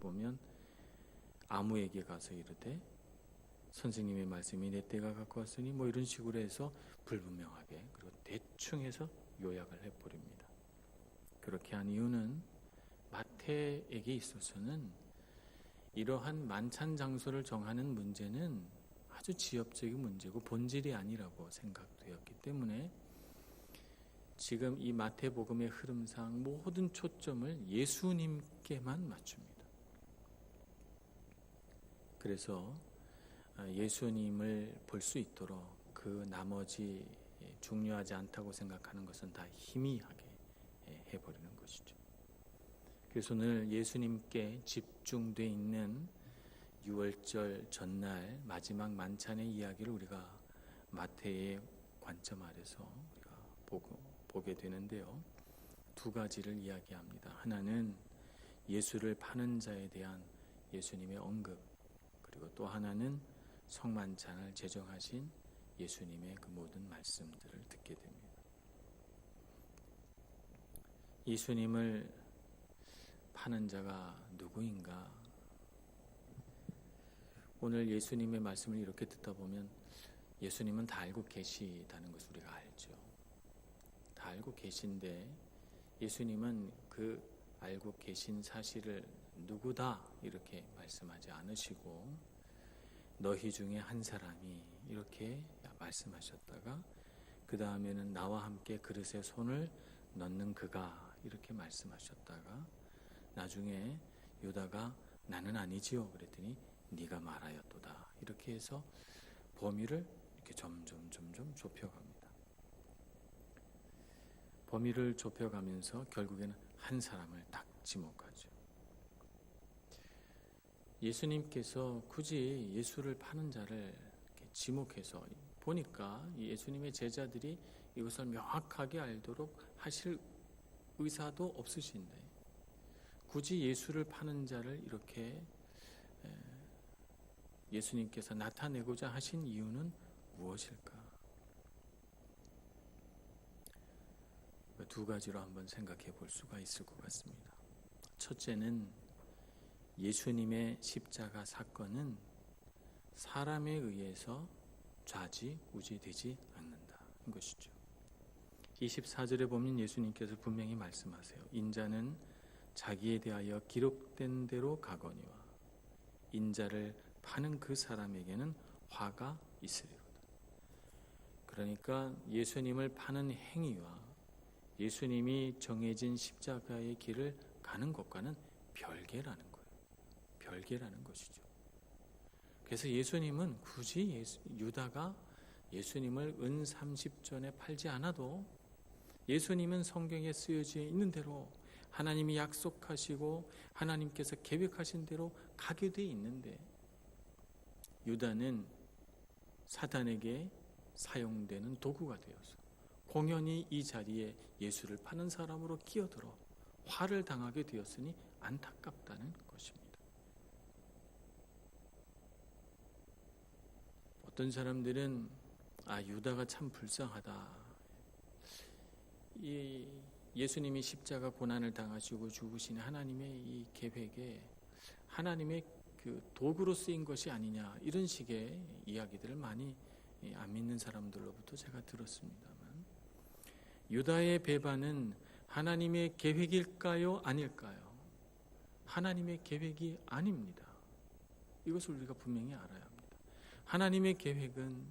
보면 아무에게 가서 이르되 선생님의 말씀이 내 때가 갖고 왔으니 뭐 이런 식으로 해서 불분명하게 그리고 대충 해서 요약을 해버립니다. 그렇게 한 이유는 마태에게 있어서는 이러한 만찬 장소를 정하는 문제는 아주 지엽적인 문제고 본질이 아니라고 생각되었기 때문에 지금 이 마태복음의 흐름상 모든 초점을 예수님께만 맞춥니다. 그래서 예수님을 볼 수 있도록 그 나머지 중요하지 않다고 생각하는 것은 다 희미하게 해버리는 것이죠. 그래서 오늘 예수님께 집중돼 있는 6월절 전날 마지막 만찬의 이야기를 우리가 마태의 관점 아래서 우리가 보고, 보게 되는데요. 두 가지를 이야기합니다. 하나는 예수를 파는 자에 대한 예수님의 언급, 그리고 또 하나는 성만찬을 제정하신 예수님의 그 모든 말씀들을 듣게 됩니다. 예수님을 파는 자가 누구인가? 오늘 예수님의 말씀을 이렇게 듣다 보면 예수님은 다 알고 계시다는 것을 우리가 알죠. 다 알고 계신데 예수님은 그 알고 계신 사실을 누구다 이렇게 말씀하지 않으시고 너희 중에 한 사람이 이렇게 말씀하셨다가 그 다음에는 나와 함께 그릇에 손을 넣는 그가 이렇게 말씀하셨다가 나중에 유다가 나는 아니지요 그랬더니 네가 말하였도다 이렇게 해서 범위를 이렇게 점점 점점 좁혀갑니다. 범위를 좁혀가면서 결국에는 한 사람을 딱 지목하죠. 예수님께서 굳이 예수를 파는 자를 지목해서 보니까 예수님의 제자들이 이것을 명확하게 알도록 하실 의사도 없으신데 굳이 예수를 파는 자를 이렇게 예수님께서 나타내고자 하신 이유는 무엇일까? 두 가지로 한번 생각해 볼 수가 있을 것 같습니다. 첫째는 예수님의 십자가 사건은 사람에 의해서 좌지우지되지 않는다는 것이죠. 24절에 보면 예수님께서 분명히 말씀하세요. 인자는 자기에 대하여 기록된 대로 가거니와 인자를 파는 그 사람에게는 화가 있으리로다. 그러니까 예수님을 파는 행위와 예수님이 정해진 십자가의 길을 가는 것과는 별개라는. 별개라는 것이죠. 그래서 예수님은 굳이 예수, 유다가 예수님을 은 30전에 팔지 않아도 예수님은 성경에 쓰여져 있는 대로 하나님이 약속하시고 하나님께서 계획하신 대로 가게 돼 있는데 유다는 사단에게 사용되는 도구가 되어서 공연히 이 자리에 예수를 파는 사람으로 끼어들어 화를 당하게 되었으니 안타깝다는 것입니다. 어떤 사람들은 아 유다가 참 불쌍하다. 이 예수님이 십자가 고난을 당하시고 죽으신 하나님의 이 계획에 하나님의 그 도구로 쓰인 것이 아니냐 이런 식의 이야기들을 많이 안 믿는 사람들로부터 제가 들었습니다만 유다의 배반은 하나님의 계획일까요 아닐까요? 하나님의 계획이 아닙니다. 이것을 우리가 분명히 합니다. 하나님의 계획은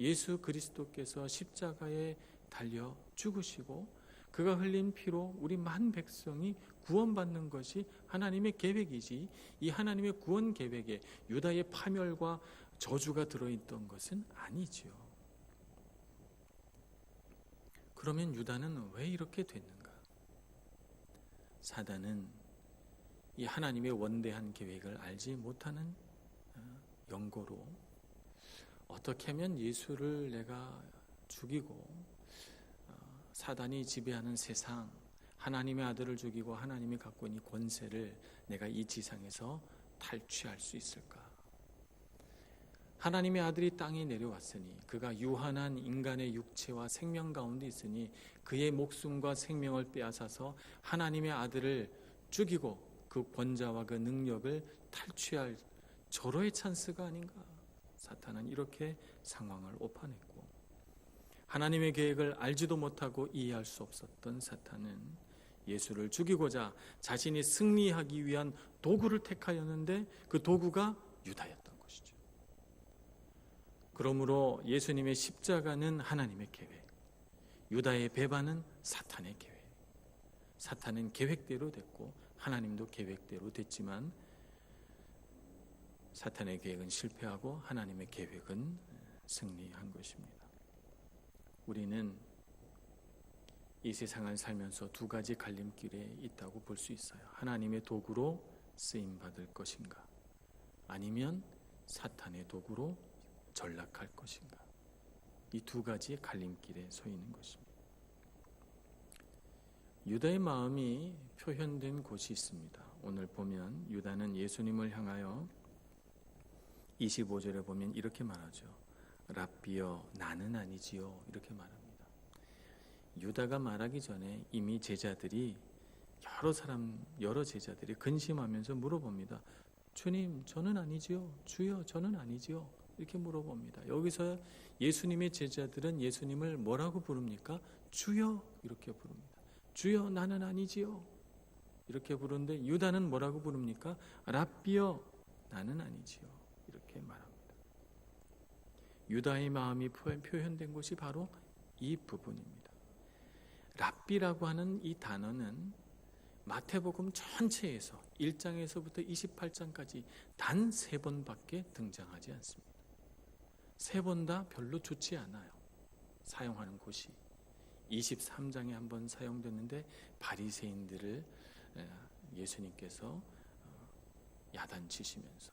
예수 그리스도께서 십자가에 달려 죽으시고 그가 흘린 피로 우리 만 백성이 구원받는 것이 하나님의 계획이지 이 하나님의 구원 계획에 유다의 파멸과 저주가 들어있던 것은 아니지요. 그러면 유다는 왜 이렇게 됐는가? 사단은 이 하나님의 원대한 계획을 알지 못하는 연고로 어떻게 하면 예수를 내가 죽이고 사단이 지배하는 세상 하나님의 아들을 죽이고 하나님이 갖고 있는 권세를 내가 이 지상에서 탈취할 수 있을까? 하나님의 아들이 땅에 내려왔으니 그가 유한한 인간의 육체와 생명 가운데 있으니 그의 목숨과 생명을 빼앗아서 하나님의 아들을 죽이고 그그 권자와 그 능력을 탈취할 절호의 찬스가 아닌가. 사탄은 이렇게 상황을 오판했고 하나님의 계획을 알지도 못하고 이해할 수 없었던 사탄은 예수를 죽이고자 자신이 승리하기 위한 도구를 택하였는데 그 도구가 유다였던 것이죠. 그러므로 예수님의 십자가는 하나님의 계획, 유다의 배반은 사탄의 계획. 사탄은 계획대로 됐고 하나님도 계획대로 됐지만 사탄의 계획은 실패하고 하나님의 계획은 승리한 것입니다. 우리는 이 세상을 살면서 두 가지 갈림길에 있다고 볼 수 있어요. 하나님의 도구로 쓰임 받을 것인가? 아니면 사탄의 도구로 전락할 것인가? 이 두 가지 갈림길에 서 있는 것입니다. 유다의 마음이 표현된 곳이 있습니다. 오늘 보면 유다는 예수님을 향하여 25절에 보면 이렇게 말하죠. 랍비여 나는 아니지요. 이렇게 말합니다. 유다가 말하기 전에 이미 제자들이 여러 사람 여러 제자들이 근심하면서 물어봅니다. 주님, 저는 아니지요. 주여, 저는 아니지요. 이렇게 물어봅니다. 여기서 예수님의 제자들은 예수님을 뭐라고 부릅니까? 주여 이렇게 부릅니다. 주여 나는 아니지요. 이렇게 부르는데 유다는 뭐라고 부릅니까? 랍비여 나는 아니지요. 유다의 마음이 표현된 곳이 바로 이 부분입니다. 랍비라고 하는 이 단어는 마태복음 전체에서 1장에서부터 28장까지 단 세 번밖에 등장하지 않습니다. 세 번 다 별로 좋지 않아요. 사용하는 곳이 23장에 한 번 사용됐는데 바리새인들을 예수님께서 야단치시면서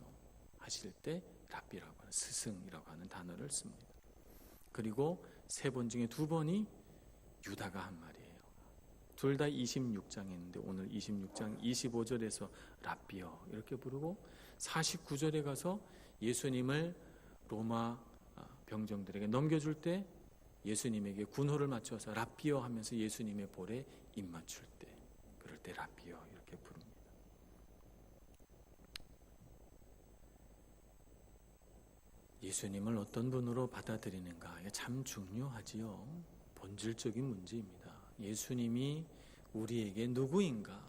하실 때 랍비라고 하는 스승이라고 하는 단어를 씁니다. 그리고 세 번 중에 두 번이 유다가 한 말이에요. 둘 다 26장에 있는데 오늘 26장 25절에서 랍비어 이렇게 부르고 49절에 가서 예수님을 로마 병정들에게 넘겨줄 때 예수님에게 군호를 맞춰서 랍비어 하면서 예수님의 볼에 입 맞출 때 그럴 때 랍비어 이렇게 부릅니다. 예수님을 어떤 분으로 받아들이는가 참 중요하지요. 본질적인 문제입니다. 예수님이 우리에게 누구인가?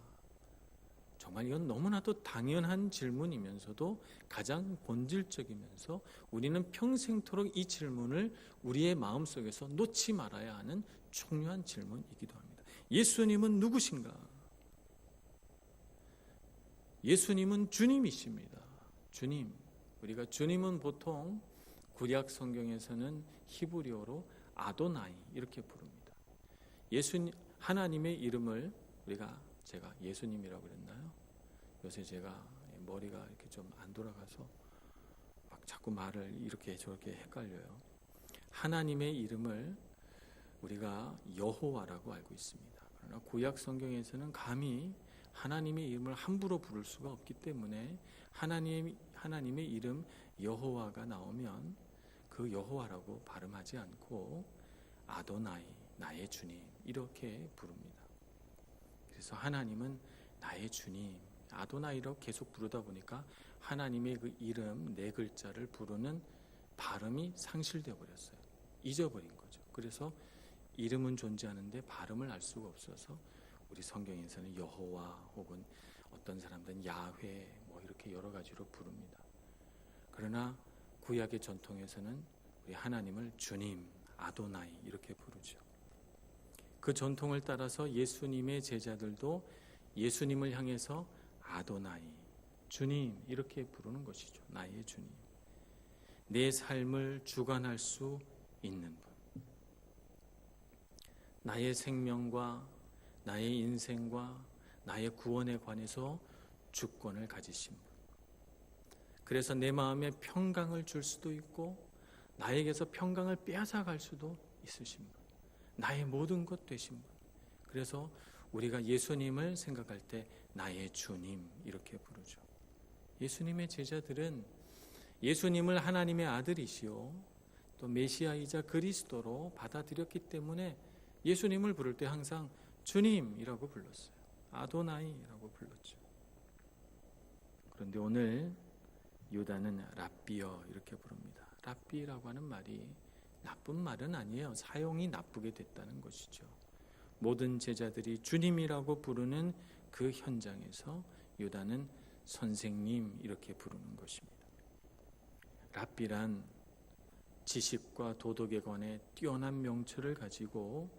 정말 이건 너무나도 당연한 질문이면서도 가장 본질적이면서 우리는 평생토록 이 질문을 우리의 마음속에서 놓지 말아야 하는 중요한 질문이기도 합니다. 예수님은 누구신가? 예수님은 주님이십니다. 주님. 우리가 주님은 보통 구약 성경에서는 히브리어로 아도나이 이렇게 부릅니다. 예수님 하나님의 이름을 우리가 제가 예수님이라고 그랬나요? 요새 제가 머리가 이렇게 좀 안 돌아가서 막 자꾸 말을 이렇게 저렇게 헷갈려요. 하나님의 이름을 우리가 여호와라고 알고 있습니다. 그러나 구약 성경에서는 감히 하나님의 이름을 함부로 부를 수가 없기 때문에 하나님 하나님의 이름 여호와가 나오면 그 여호와라고 발음하지 않고 아도나이 나의 주님 이렇게 부릅니다. 그래서 하나님은 나의 주님 아도나이로 계속 부르다 보니까 하나님의 그 이름 네 글자를 부르는 발음이 상실되어 버렸어요. 잊어버린 거죠. 그래서 이름은 존재하는데 발음을 알 수가 없어서 우리 성경에서는 여호와 혹은 어떤 사람들은 야훼 뭐 이렇게 여러 가지로 부릅니다. 그러나 구약의 전통에서는 우리 하나님을 주님 아도나이 이렇게 부르죠. 그 전통을 따라서 예수님의 제자들도 예수님을 향해서 아도나이 주님 이렇게 부르는 것이죠. 나의 주님. 내 삶을 주관할 수 있는 분. 나의 생명과 나의 인생과 나의 구원에 관해서 주권을 가지신 분. 그래서 내 마음에 평강을 줄 수도 있고 나에게서 평강을 빼앗아 갈 수도 있으신 분. 나의 모든 것 되신 분. 그래서 우리가 예수님을 생각할 때 나의 주님 이렇게 부르죠. 예수님의 제자들은 예수님을 하나님의 아들이시오 또 메시아이자 그리스도로 받아들였기 때문에 예수님을 부를 때 항상 주님이라고 불렀어요. 아도나이라고 불렀죠. 그런데 오늘 유다는 랍비여 이렇게 부릅니다. 랍비라고 하는 말이 나쁜 말은 아니에요. 사용이 나쁘게 됐다는 것이죠. 모든 제자들이 주님이라고 부르는 그 현장에서 유다는 선생님 이렇게 부르는 것입니다. 랍비란 지식과 도덕에 관해 뛰어난 명철을 가지고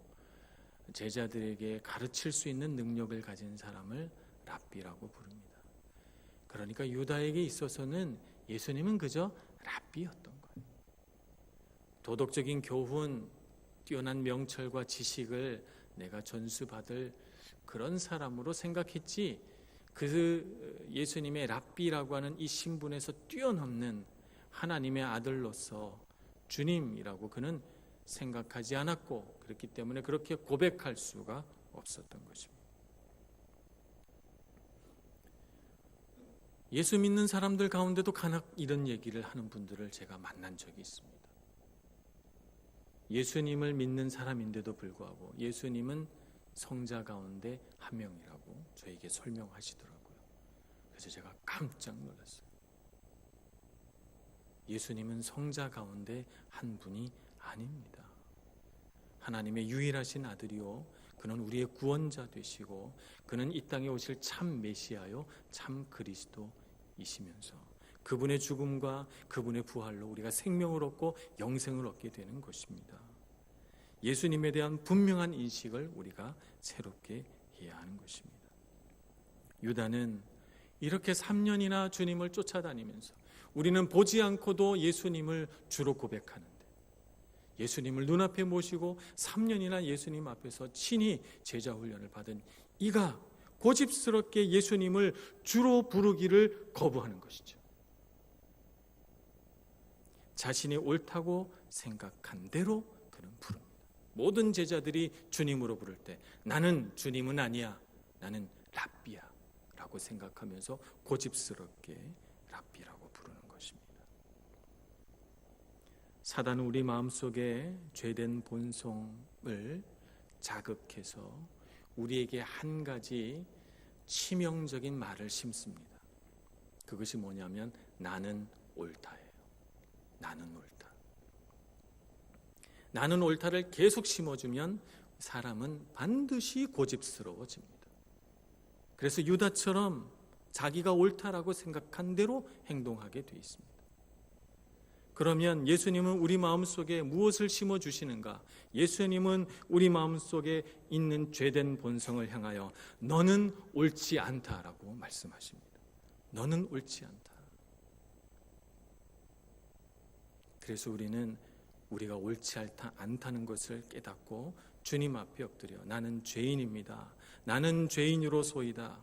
제자들에게 가르칠 수 있는 능력을 가진 사람을 랍비라고 부릅니다. 그러니까 유다에게 있어서는 예수님은 그저 랍비였던 거예요. 도덕적인 교훈, 뛰어난 명철과 지식을 내가 전수받을 그런 사람으로 생각했지 그 예수님의 랍비라고 하는 이 신분에서 뛰어넘는 하나님의 아들로서 주님이라고 그는 생각하지 않았고 그렇기 때문에 그렇게 고백할 수가 없었던 것입니다. 예수 믿는 사람들 가운데도 간혹 이런 얘기를 하는 분들을 제가 만난 적이 있습니다. 예수님을 믿는 사람인데도 불구하고 예수님은 성자 가운데 한 명이라고 저에게 설명하시더라고요. 그래서 제가 깜짝 놀랐어요. 예수님은 성자 가운데 한 분이 아닙니다. 하나님의 유일하신 아들이요. 그는 우리의 구원자 되시고 그는 이 땅에 오실 참 메시아요. 참 그리스도이시면서 그분의 죽음과 그분의 부활로 우리가 생명을 얻고 영생을 얻게 되는 것입니다. 예수님에 대한 분명한 인식을 우리가 새롭게 해야 하는 것입니다. 유다는 이렇게 3년이나 주님을 쫓아다니면서 우리는 보지 않고도 예수님을 주로 고백하는데 예수님을 눈앞에 모시고 3년이나 예수님 앞에서 친히 제자 훈련을 받은 이가 고집스럽게 예수님을 주로 부르기를 거부하는 것이죠. 자신이 옳다고 생각한 대로 그는 부릅니다. 모든 제자들이 주님으로 부를 때 나는 주님은 아니야. 나는 랍비야. 라고 생각하면서 고집스럽게 랍비라고 부르는 것입니다. 사단은 우리 마음속에 죄된 본성을 자극해서 우리에게 한 가지 치명적인 말을 심습니다. 그것이 뭐냐면 나는 옳다예요. 나는 옳다. 나는 옳다를 계속 심어주면 사람은 반드시 고집스러워집니다. 그래서 유다처럼 자기가 옳다라고 생각한 대로 행동하게 돼 있습니다. 그러면 예수님은 우리 마음 속에 무엇을 심어 주시는가? 예수님은 우리 마음 속에 있는 죄된 본성을 향하여 너는 옳지 않다라고 말씀하십니다. 너는 옳지 않다. 그래서 우리는 우리가 옳지 않다는 것을 깨닫고 주님 앞에 엎드려 나는 죄인입니다. 나는 죄인으로소이다.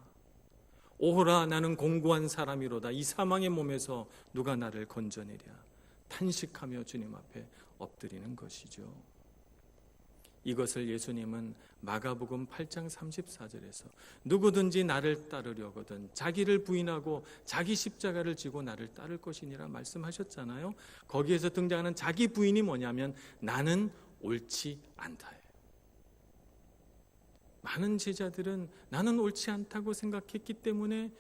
오호라 나는 공고한 사람이로다. 이 사망의 몸에서 누가 나를 건져내랴. 탄식하며 주님 앞에 엎드리는 것이죠. 이것을 예수님은 마가복음 8장 34절에서 누구든지 나를 따르려거든 자기를 부인하고 자기 십자가를 지고 나를 따를 것이니라 말씀하셨잖아요. 거기에서 등장하는 자기 부인이 뭐냐면 나는 옳지 않다예요. 많은 제자들은 나는 옳지 않다고 생각했기 때문에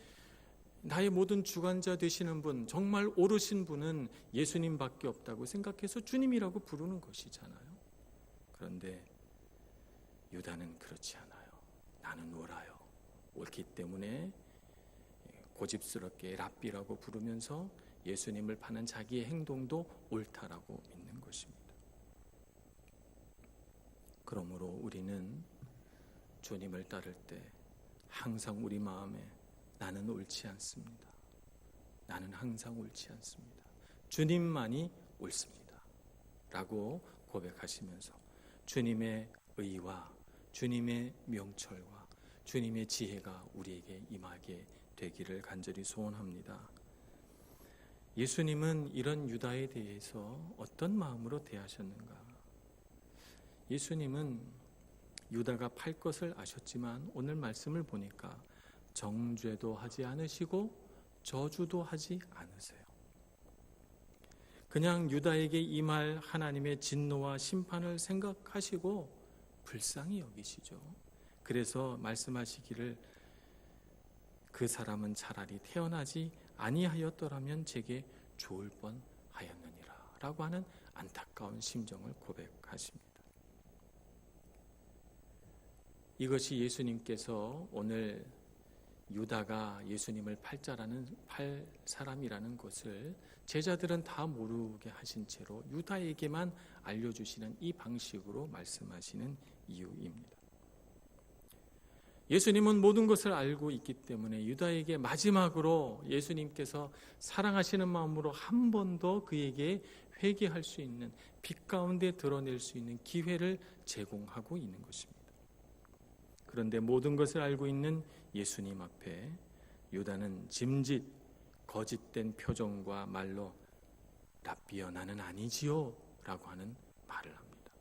나의 모든 주관자 되시는 분, 정말 오르신 분은 예수님밖에 없다고 생각해서 주님이라고 부르는 것이잖아요. 그런데 유다는 그렇지 않아요. 나는 옳아요. 옳기 때문에 고집스럽게 랍비라고 부르면서 예수님을 파는 자기의 행동도 옳다라고 믿는 것입니다. 그러므로 우리는 주님을 따를 때 항상 우리 마음에 나는 옳지 않습니다. 나는 항상 옳지 않습니다. 주님만이 옳습니다. 라고 고백하시면서 주님의 의와 주님의 명철과 주님의 지혜가 우리에게 임하게 되기를 간절히 소원합니다. 예수님은 이런 유다에 대해서 어떤 마음으로 대하셨는가? 예수님은 유다가 팔 것을 아셨지만 오늘 말씀을 보니까 정죄도 하지 않으시고 저주도 하지 않으세요. 그냥 유다에게 임할 하나님의 진노와 심판을 생각하시고 불쌍히 여기시죠. 그래서 말씀하시기를 그 사람은 차라리 태어나지 아니하였더라면 제게 좋을 뻔하였느니라 라고 하는 안타까운 심정을 고백하십니다. 이것이 예수님께서 오늘 유다가 예수님을 팔자라는 팔 사람이라는 것을 제자들은 다 모르게 하신 채로 유다에게만 알려주시는 이 방식으로 말씀하시는 이유입니다. 예수님은 모든 것을 알고 있기 때문에 유다에게 마지막으로 예수님께서 사랑하시는 마음으로 한 번 더 그에게 회개할 수 있는 빛 가운데 드러낼 수 있는 기회를 제공하고 있는 것입니다. 그런데 모든 것을 알고 있는 예수님 앞에 유다는 짐짓 거짓된 표정과 말로 랍비여 나는 아니지요 라고 하는 말을 합니다.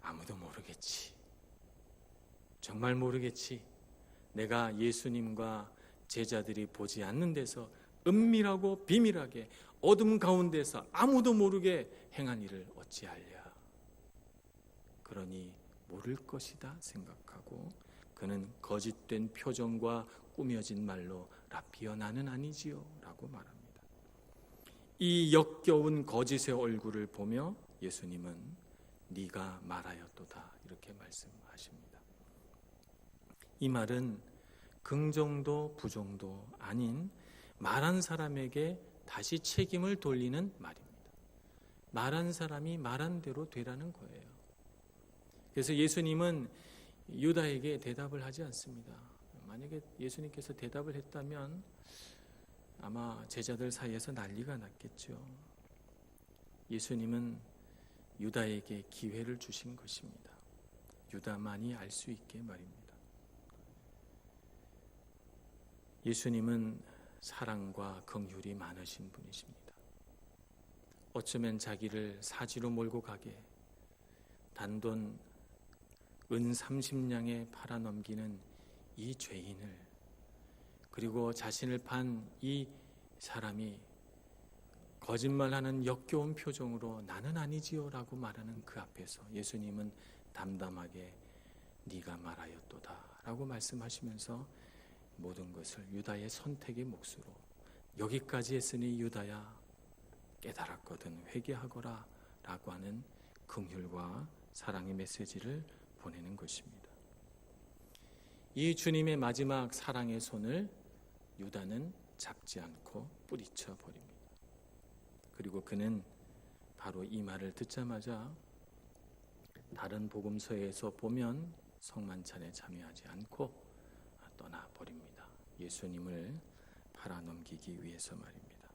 아무도 모르겠지. 정말 모르겠지. 내가 예수님과 제자들이 보지 않는 데서 은밀하고 비밀하게 어둠 가운데서 아무도 모르게 행한 일을 어찌하랴. 그러니 모를 것이다 생각하고 그는 거짓된 표정과 꾸며진 말로 라피어 나는 아니지요 라고 말합니다. 이 역겨운 거짓의 얼굴을 보며 예수님은 네가 말하였도다 이렇게 말씀하십니다. 이 말은 긍정도 부정도 아닌 말한 사람에게 다시 책임을 돌리는 말입니다. 말한 사람이 말한 대로 되라는 거예요. 그래서 예수님은 유다에게 대답을 하지 않습니다. 만약에 예수님께서 대답을 했다면 아마 제자들 사이에서 난리가 났겠죠. 예수님은 유다에게 기회를 주신 것입니다. 유다만이 알 수 있게 말입니다. 예수님은 사랑과 긍휼이 많으신 분이십니다. 어쩌면 자기를 사지로 몰고 가게 단돈 은 30냥에 팔아 넘기는 이 죄인을 그리고 자신을 판 이 사람이 거짓말하는 역겨운 표정으로 나는 아니지요라고 말하는 그 앞에서 예수님은 담담하게 네가 말하였도다라고 말씀하시면서 모든 것을 유다의 선택의 몫으로 여기까지 했으니 유다야 깨달았거든 회개하거라라고 하는 긍휼과 사랑의 메시지를 보내는 것입니다. 이 주님의 마지막 사랑의 손을 유다는 잡지 않고 뿌리쳐 버립니다. 그리고 그는 바로 이 말을 듣자마자 다른 복음서에서 보면 성만찬에 참여하지 않고 떠나 버립니다. 예수님을 팔아 넘기기 위해서 말입니다.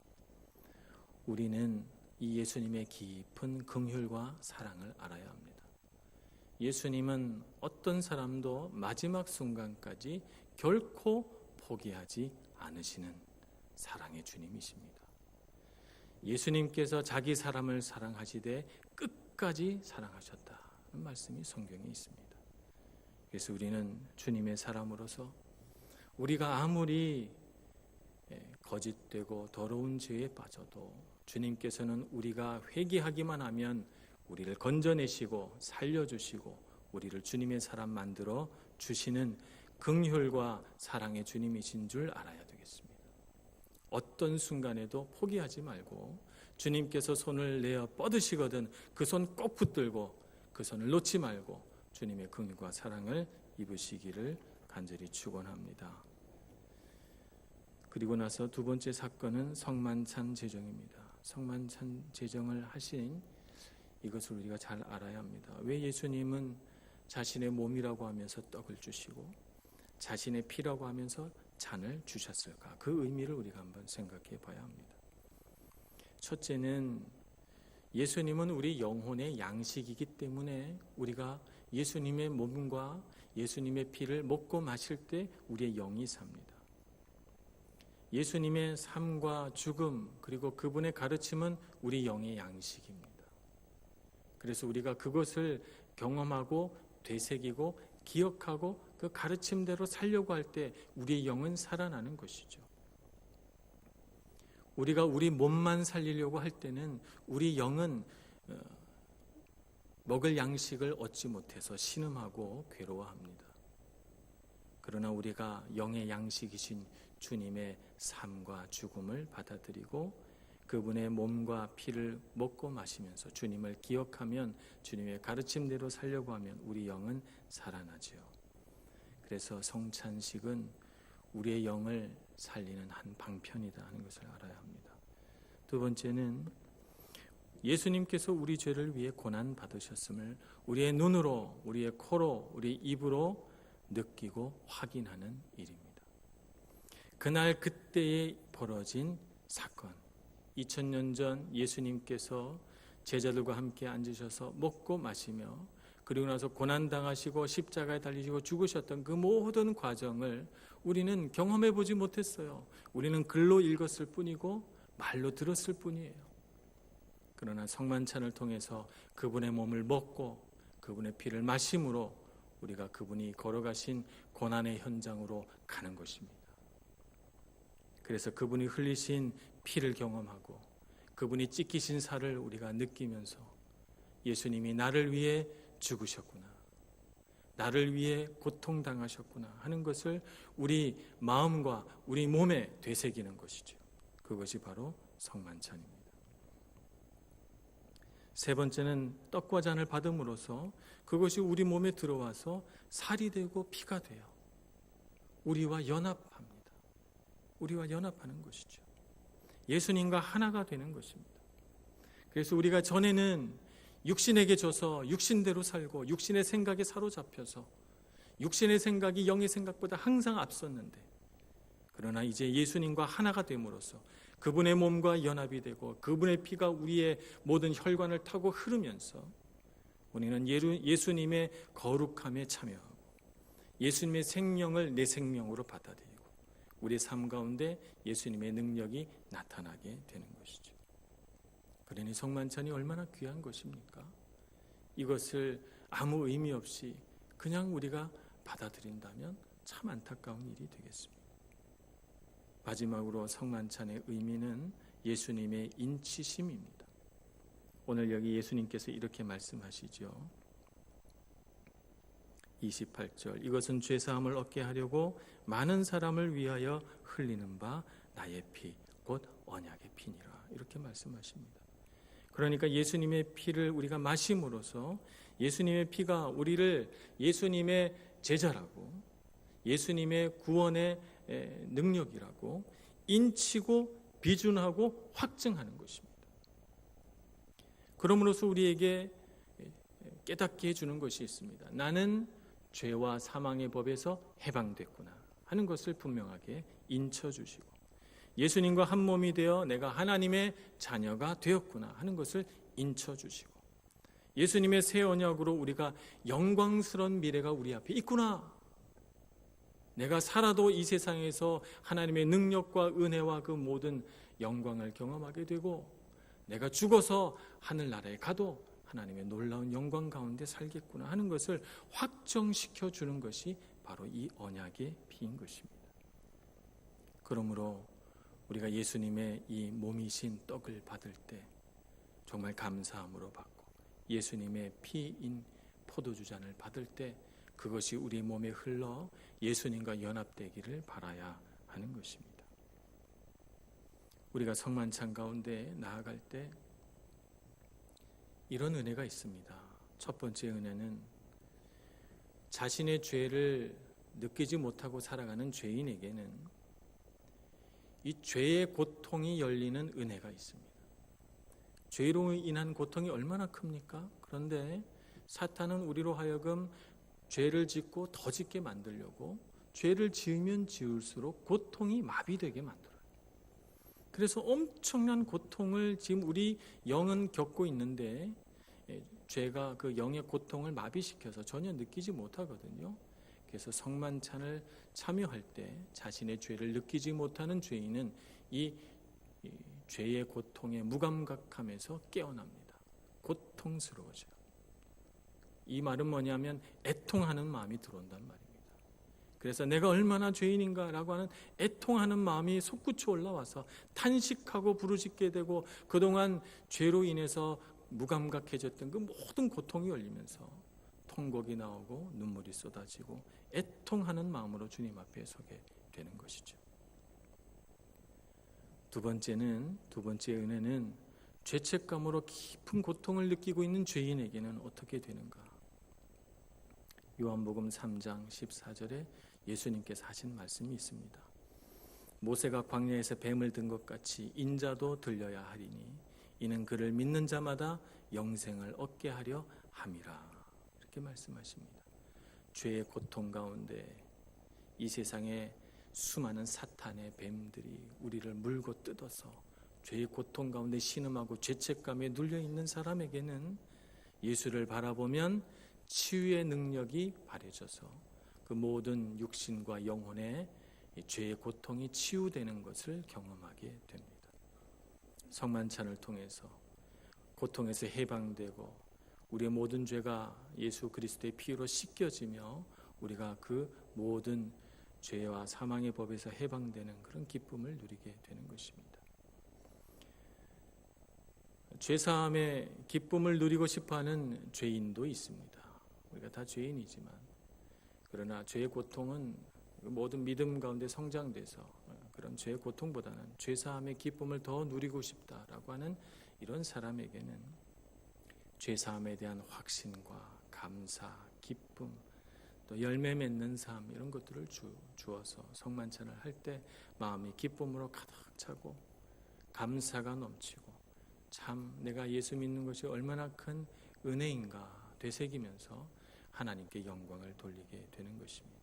우리는 이 예수님의 깊은 긍휼과 사랑을 알아야 합니다. 예수님은 어떤 사람도 마지막 순간까지 결코 포기하지 않으시는 사랑의 주님이십니다. 예수님께서 자기 사람을 사랑하시되 끝까지 사랑하셨다는 말씀이 성경에 있습니다. 그래서 우리는 주님의 사람으로서 우리가 아무리 예, 거짓되고 더러운 죄에 빠져도 주님께서는 우리가 회개하기만 하면 우리를 건져내시고 살려주시고 우리를 주님의 사람 만들어 주시는 긍휼과 사랑의 주님이신 줄 알아야 되겠습니다. 어떤 순간에도 포기하지 말고 주님께서 손을 내어 뻗으시거든 그 손 꼭 붙들고 그 손을 놓지 말고 주님의 긍휼과 사랑을 입으시기를 간절히 축원합니다. 그리고 나서 두 번째 사건은 성만찬 제정입니다. 성만찬 제정을 하신 이것을 우리가 잘 알아야 합니다. 왜 예수님은 자신의 몸이라고 하면서 떡을 주시고 자신의 피라고 하면서 잔을 주셨을까? 그 의미를 우리가 한번 생각해 봐야 합니다. 첫째는 예수님은 우리 영혼의 양식이기 때문에 우리가 예수님의 몸과 예수님의 피를 먹고 마실 때 우리의 영이 삽니다. 예수님의 삶과 죽음 그리고 그분의 가르침은 우리 영의 양식입니다. 그래서 우리가 그것을 경험하고 되새기고 기억하고 그 가르침대로 살려고 할 때 우리의 영은 살아나는 것이죠. 우리가 우리 몸만 살리려고 할 때는 우리 영은 어, 먹을 양식을 얻지 못해서 신음하고 괴로워합니다. 그러나 우리가 영의 양식이신 주님의 삶과 죽음을 받아들이고 그분의 몸과 피를 먹고 마시면서 주님을 기억하면 주님의 가르침대로 살려고 하면 우리 영은 살아나지요. 그래서 성찬식은 우리의 영을 살리는 한 방편이다 하는 것을 알아야 합니다. 두 번째는 예수님께서 우리 죄를 위해 고난 받으셨음을 우리의 눈으로, 우리의 코로, 우리 입으로 느끼고 확인하는 일입니다. 그날 그때에 벌어진 사건. 2000년 전 예수님께서 제자들과 함께 앉으셔서 먹고 마시며 그리고 나서 고난 당하시고 십자가에 달리시고 죽으셨던 그 모든 과정을 우리는 경험해 보지 못했어요. 우리는 글로 읽었을 뿐이고 말로 들었을 뿐이에요. 그러나 성만찬을 통해서 그분의 몸을 먹고 그분의 피를 마심으로 우리가 그분이 걸어가신 고난의 현장으로 가는 것입니다. 그래서 그분이 흘리신 피를 경험하고 그분이 찢기신 살을 우리가 느끼면서 예수님이 나를 위해 죽으셨구나. 나를 위해 고통당하셨구나 하는 것을 우리 마음과 우리 몸에 되새기는 것이죠. 그것이 바로 성만찬입니다. 세 번째는 떡과 잔을 받음으로써 그것이 우리 몸에 들어와서 살이 되고 피가 돼요. 우리와 연합합니다. 우리와 연합하는 것이죠. 예수님과 하나가 되는 것입니다. 그래서 우리가 전에는 육신에게 져서 육신대로 살고 육신의 생각에 사로잡혀서 육신의 생각이 영의 생각보다 항상 앞섰는데 그러나 이제 예수님과 하나가 됨으로써 그분의 몸과 연합이 되고 그분의 피가 우리의 모든 혈관을 타고 흐르면서 우리는 예수님의 거룩함에 참여하고 예수님의 생명을 내 생명으로 받아들이고 우리의 삶 가운데 예수님의 능력이 나타나게 되는 것이죠. 그러니 성만찬이 얼마나 귀한 것입니까? 이것을 아무 의미 없이 그냥 우리가 받아들인다면 참 안타까운 일이 되겠습니다. 마지막으로 성만찬의 의미는 예수님의 인치심입니다. 오늘 여기 예수님께서 이렇게 말씀하시죠. 28절 이것은 죄 사함을 얻게 하려고 많은 사람을 위하여 흘리는 바 나의 피 곧 언약의 피니라 이렇게 말씀하십니다. 그러니까 예수님의 피를 우리가 마심으로써 예수님의 피가 우리를 예수님의 제자라고 예수님의 구원의 능력이라고 인치고 비준하고 확증하는 것입니다. 그러므로서 우리에게 깨닫게 해주는 것이 있습니다. 나는 죄와 사망의 법에서 해방됐구나 하는 것을 분명하게 인쳐 주시고 예수님과 한 몸이 되어 내가 하나님의 자녀가 되었구나 하는 것을 인쳐 주시고 예수님의 새 언약으로 우리가 영광스러운 미래가 우리 앞에 있구나. 내가 살아도 이 세상에서 하나님의 능력과 은혜와 그 모든 영광을 경험하게 되고 내가 죽어서 하늘나라에 가도 하나님의 놀라운 영광 가운데 살겠구나 하는 것을 확정시켜 주는 것이 바로 이 언약의 피인 것입니다. 그러므로 우리가 예수님의 이 몸이신 떡을 받을 때 정말 감사함으로 받고 예수님의 피인 포도주 잔을 받을 때 그것이 우리 몸에 흘러 예수님과 연합되기를 바라야 하는 것입니다. 우리가 성만찬 가운데 나아갈 때 이런 은혜가 있습니다. 첫 번째 은혜는 자신의 죄를 느끼지 못하고 살아가는 죄인에게는 이 죄의 고통이 열리는 은혜가 있습니다. 죄로 인한 고통이 얼마나 큽니까? 그런데 사탄은 우리로 하여금 죄를 짓고 더 짓게 만들려고 죄를 지으면 지을수록 고통이 마비되게 만들어요. 그래서 엄청난 고통을 지금 우리 영은 겪고 있는데 예, 죄가 그 영의 고통을 마비시켜서 전혀 느끼지 못하거든요. 그래서 성만찬을 참여할 때 자신의 죄를 느끼지 못하는 죄인은 이, 이 죄의 고통에 무감각함에서 깨어납니다. 고통스러워져요. 이 말은 뭐냐면 애통하는 마음이 들어온단 말입니다. 그래서 내가 얼마나 죄인인가라고 하는 애통하는 마음이 솟구쳐 올라와서 탄식하고 부르짖게 되고 그동안 죄로 인해서 무감각해졌던 그 모든 고통이 열리면서 통곡이 나오고 눈물이 쏟아지고 애통하는 마음으로 주님 앞에 서게 되는 것이죠. 두 번째는 두 번째 은혜는 죄책감으로 깊은 고통을 느끼고 있는 죄인에게는 어떻게 되는가? 요한복음 3장 14절에 예수님께서 하신 말씀이 있습니다. 모세가 광야에서 뱀을 든 것 같이 인자도 들려야 하리니 이는 그를 믿는 자마다 영생을 얻게 하려 함이라. 이렇게 말씀하십니다. 죄의 고통 가운데 이 세상에 수많은 사탄의 뱀들이 우리를 물고 뜯어서 죄의 고통 가운데 신음하고 죄책감에 눌려 있는 사람에게는 예수를 바라보면 치유의 능력이 발해져서 그 모든 육신과 영혼의 이 죄의 고통이 치유되는 것을 경험하게 됩니다. 성만찬을 통해서 고통에서 해방되고 우리의 모든 죄가 예수 그리스도의 피로 씻겨지며 우리가 그 모든 죄와 사망의 법에서 해방되는 그런 기쁨을 누리게 되는 것입니다. 죄사함의 기쁨을 누리고 싶어하는 죄인도 있습니다. 우리가 다 죄인이지만 그러나 죄의 고통은 모든 믿음 가운데 성장돼서 그런 죄의 고통보다는 죄사함의 기쁨을 더 누리고 싶다라고 하는 이런 사람에게는 죄사함에 대한 확신과 감사, 기쁨, 또 열매 맺는 삶 이런 것들을 주, 주어서 성만찬을 할 때 마음이 기쁨으로 가득 차고 감사가 넘치고 참 내가 예수 믿는 것이 얼마나 큰 은혜인가 되새기면서 하나님께 영광을 돌리게 되는 것입니다.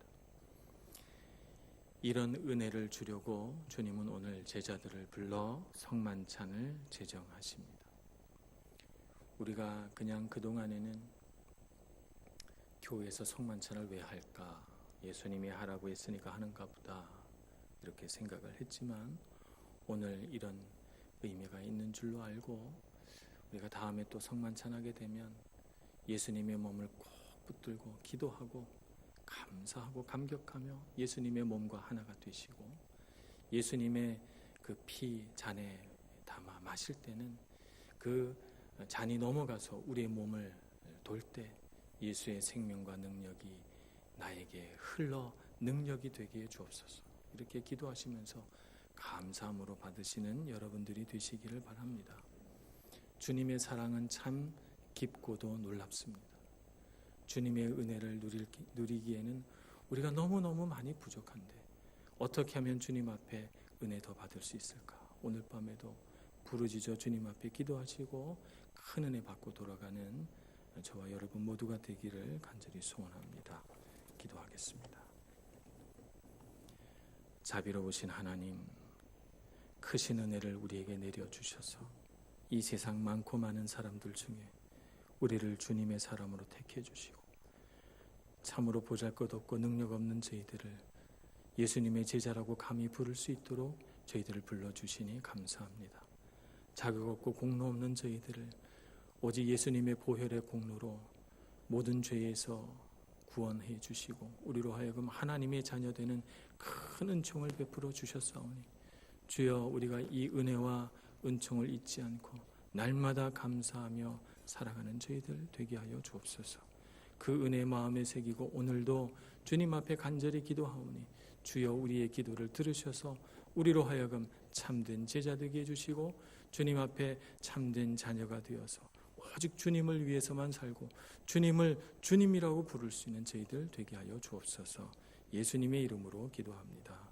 이런 은혜를 주려고 주님은 오늘 제자들을 불러 성만찬을 제정하십니다. 우리가 그냥 그동안에는 교회에서 성만찬을 왜 할까? 예수님이 하라고 했으니까 하는가 보다. 이렇게 생각을 했지만 오늘 이런 의미가 있는 줄로 알고 우리가 다음에 또 성만찬 하게 되면 예수님의 몸을 꼭 붙들고 기도하고 감사하고 감격하며 예수님의 몸과 하나가 되시고 예수님의 그 피 잔에 담아 마실 때는 그 잔이 넘어가서 우리의 몸을 돌 때 예수의 생명과 능력이 나에게 흘러 능력이 되게 주옵소서. 이렇게 기도하시면서 감사함으로 받으시는 여러분들이 되시기를 바랍니다. 주님의 사랑은 참 깊고도 놀랍습니다. 주님의 은혜를 누리기에는 우리가 너무너무 많이 부족한데 어떻게 하면 주님 앞에 은혜 더 받을 수 있을까? 오늘 밤에도 부르짖어 주님 앞에 기도하시고 큰 은혜 받고 돌아가는 저와 여러분 모두가 되기를 간절히 소원합니다. 기도하겠습니다. 자비로우신 하나님, 크신 은혜를 우리에게 내려주셔서 이 세상 많고 많은 사람들 중에 우리를 주님의 사람으로 택해 주시고 참으로 보잘것없고 능력 없는 저희들을 예수님의 제자라고 감히 부를 수 있도록 저희들을 불러주시니 감사합니다. 자격 없고 공로 없는 저희들을 오직 예수님의 보혈의 공로로 모든 죄에서 구원해 주시고 우리로 하여금 하나님의 자녀 되는 큰 은총을 베풀어 주셨사오니 주여 우리가 이 은혜와 은총을 잊지 않고 날마다 감사하며 살아가는 저희들 되게 하여 주옵소서. 그 은혜 마음에 새기고 오늘도 주님 앞에 간절히 기도하오니 주여 우리의 기도를 들으셔서 우리로 하여금 참된 제자 되게 해주시고 주님 앞에 참된 자녀가 되어서 오직 주님을 위해서만 살고 주님을 주님이라고 부를 수 있는 저희들 되게 하여 주옵소서 예수님의 이름으로 기도합니다.